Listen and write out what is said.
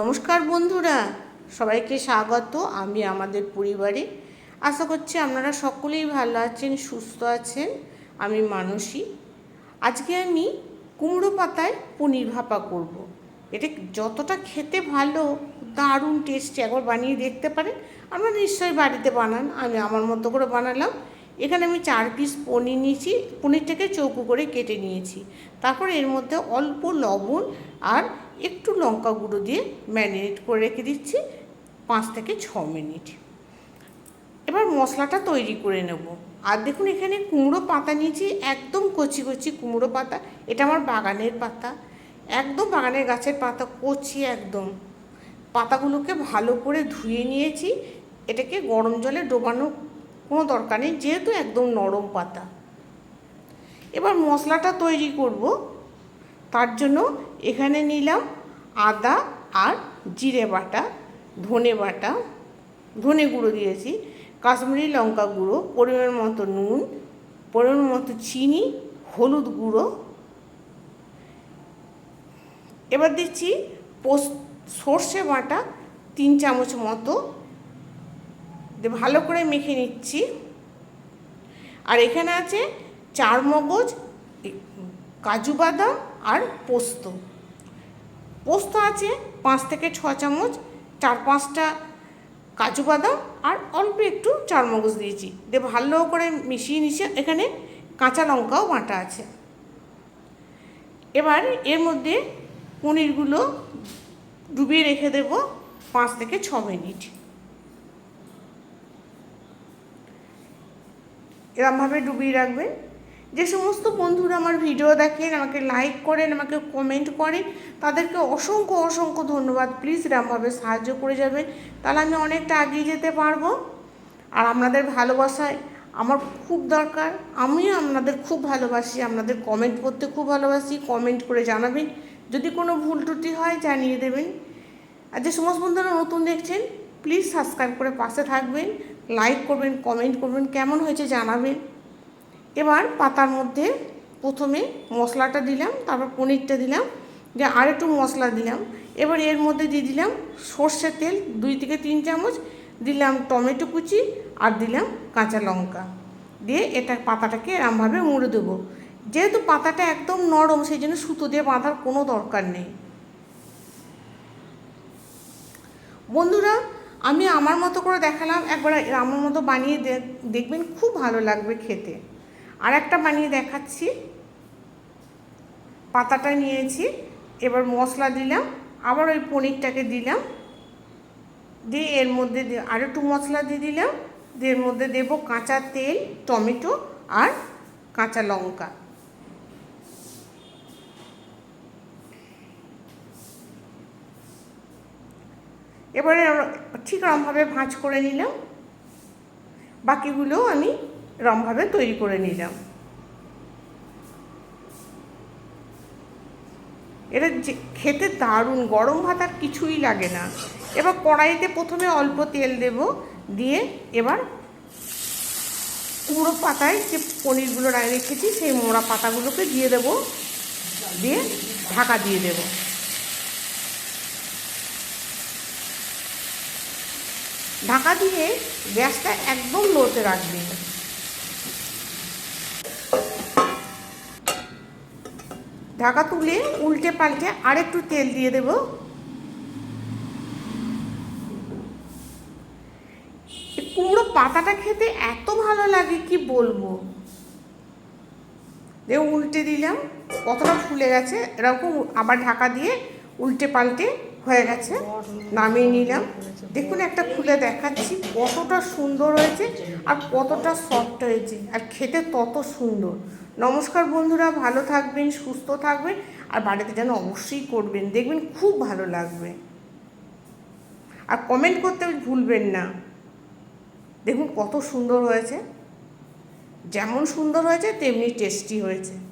নমস্কার বন্ধুরা, সবাইকে স্বাগত আমি আমাদের পরিবারে। আশা করছি আপনারা সকলেই ভালো আছেন, সুস্থ আছেন, আমি মানসী। আজকে আমি কুমড়ো পাতায় পনির ভাপা করব। এটা যতটা খেতে ভালো, দারুণ টেস্টি একবার বানিয়ে দেখতে পারেন। আপনারা নিশ্চয়ই বাড়িতে বানান, আমি আমার মতো করে বানালাম। এখানে আমি চার পিস পনির নিয়েছি, পনিরটাকে চৌকো করে কেটে নিয়েছি। তারপর এর মধ্যে অল্প লবণ আর একটু লঙ্কা গুঁড়ো দিয়ে ম্যারিনেট করে রেখে দিচ্ছি পাঁচ থেকে ছ মিনিট। এবার মশলাটা তৈরি করে নেব। আর দেখুন, এখানে কুমড়ো পাতা নিয়েছি, একদম কচি কচি কুমড়ো পাতা। এটা আমার বাগানের পাতা। একদম বাগানের গাছের পাতা, কচি একদম। পাতাগুলোকে ভালো করে ধুয়ে নিয়েছি। এটাকে গরম জলে ডোবানোর কোনো দরকার নেই, যেহেতু একদম নরম পাতা। এবার মশলাটা তৈরি করব। তার জন্য এখানে নিলাম আদা আর জিরে বাটা, ধনে বাটা, ধনে গুঁড়ো দিয়েছি, কাশ্মীরি লঙ্কা গুঁড়ো, পরিমাণ মতো নুন, পরিমাণ মতো চিনি, হলুদ গুঁড়ো। এবার দিচ্ছি পোস সর্ষে বাটা তিন চামচ মতো দিয়ে ভালো করে মেখে নিচ্ছি। আর এখানে আছে চার মগজ কাজু বাদাম আর পোস্ত। পোস্ত আছে পাঁচ থেকে ছ চামচ, চার পাঁচটা কাজু বাদাম আর অল্প একটু চার মগজ দিয়েছি। দিয়ে ভালো করে মিশিয়ে নিচ্ছে এখানে কাঁচা লঙ্কাও বাটা আছে। এবার এর মধ্যে পনিরগুলো ডুবিয়ে রেখে দেব পাঁচ থেকে ছ মিনিট। এরমভাবে ডুবিয়ে রাখবেন যে সমস্ত বন্ধুরা আমার ভিডিও দেখেন, আমাকে লাইক করেন, আমাকে কমেন্ট করেন, তাদেরকে অসংখ্য অসংখ্য ধন্যবাদ। প্লিজ এরমভাবে সাহায্য করে যাবেন তাহলে আমি অনেকটা এগিয়ে যেতে পারব। আর আপনাদের ভালোবাসায় আমার খুব দরকার। আমিও আপনাদের খুব ভালোবাসি। আপনাদের কমেন্ট করতে খুব ভালোবাসি। কমেন্ট করে জানাবেন। যদি কোনো ভুল ত্রুটি হয়, জানিয়ে দেবেন। আর যে সমস্ত বন্ধুরা নতুন দেখছেন প্লিজ সাবস্ক্রাইব করে পাশে থাকবেন। লাইক করবেন কমেন্ট করবেন, কেমন হয়েছে জানাবেন। এবার পাতার মধ্যে প্রথমে মশলাটা দিলাম, তারপর পনিরটা দিলাম, দিয়ে আর একটু মশলা দিলাম। এবার এর মধ্যে দিয়ে দিলাম সর্ষের তেল, দুই থেকে তিন চামচ দিলাম টমেটো কুচি আর দিলাম কাঁচা লঙ্কা। দিয়ে এটা পাতাটাকে এরমভাবে মুড়ে দেবো। যেহেতু পাতাটা একদম নরম, সেই জন্য সুতো দিয়ে বাঁধার কোনো দরকার নেই। বন্ধুরা আমি আমার মতো করে দেখালাম, একবার আমার মতো বানিয়ে দেখবেন খুব ভালো লাগবে খেতে। আর একটা বানিয়ে দেখাচ্ছি। পাতাটা নিয়েছি, এবার মশলা দিলাম, আবার ওই পনিরটাকে দিলাম। দিয়ে এর মধ্যে আর একটু মশলা দিয়ে দিলাম। দিয়ে এর মধ্যে দেব কাঁচা তেল, টমেটো আর কাঁচা লঙ্কা। এবারে ঠিক রমভাবে ভাঁজ করে নিলাম। বাকিগুলোও আমি রমভাবে তৈরি করে নিলাম। এটা যে খেতে দারুণ, গরম ভাত আর কিছুই লাগে না। এবার কড়াইতে প্রথমে অল্প তেল দেব, দিয়ে এবার কুমড়ো পাতায় যে পনিরগুলো রেখেছি সেই মোড়া পাতাগুলোকে দিয়ে দেব, দিয়ে ঢাকা দিয়ে দেব। ঢাকা দিয়ে গ্যাসটা একদম লোতে রাখবেন ঢাকা তুলে উল্টে পাল্টে আরেকটু তেল দিয়ে দেব। কুমড়ো পাতাটা খেতে এত ভালো লাগে, কি বলব? দিয়ে উল্টে দিলাম, কতটা ফুলে গেছে, এরকম আবার ঢাকা দিয়ে উল্টে পাল্টে হয়ে গেছে, নামিয়ে নিলাম। দেখুন, একটা খুলে দেখাচ্ছি, কতটা সুন্দর হয়েছে আর কতটা সফট হয়েছে। আর খেতে তত সুন্দর। নমস্কার বন্ধুরা, ভালো থাকবেন, সুস্থ থাকবেন, আর বাড়িতে যেন অবশ্যই করবেন। দেখবেন খুব ভালো লাগবে। আর কমেন্ট করতে ভুলবেন না। দেখুন, কত সুন্দর হয়েছে। যেমন সুন্দর হয়েছে, তেমনি টেস্টি হয়েছে।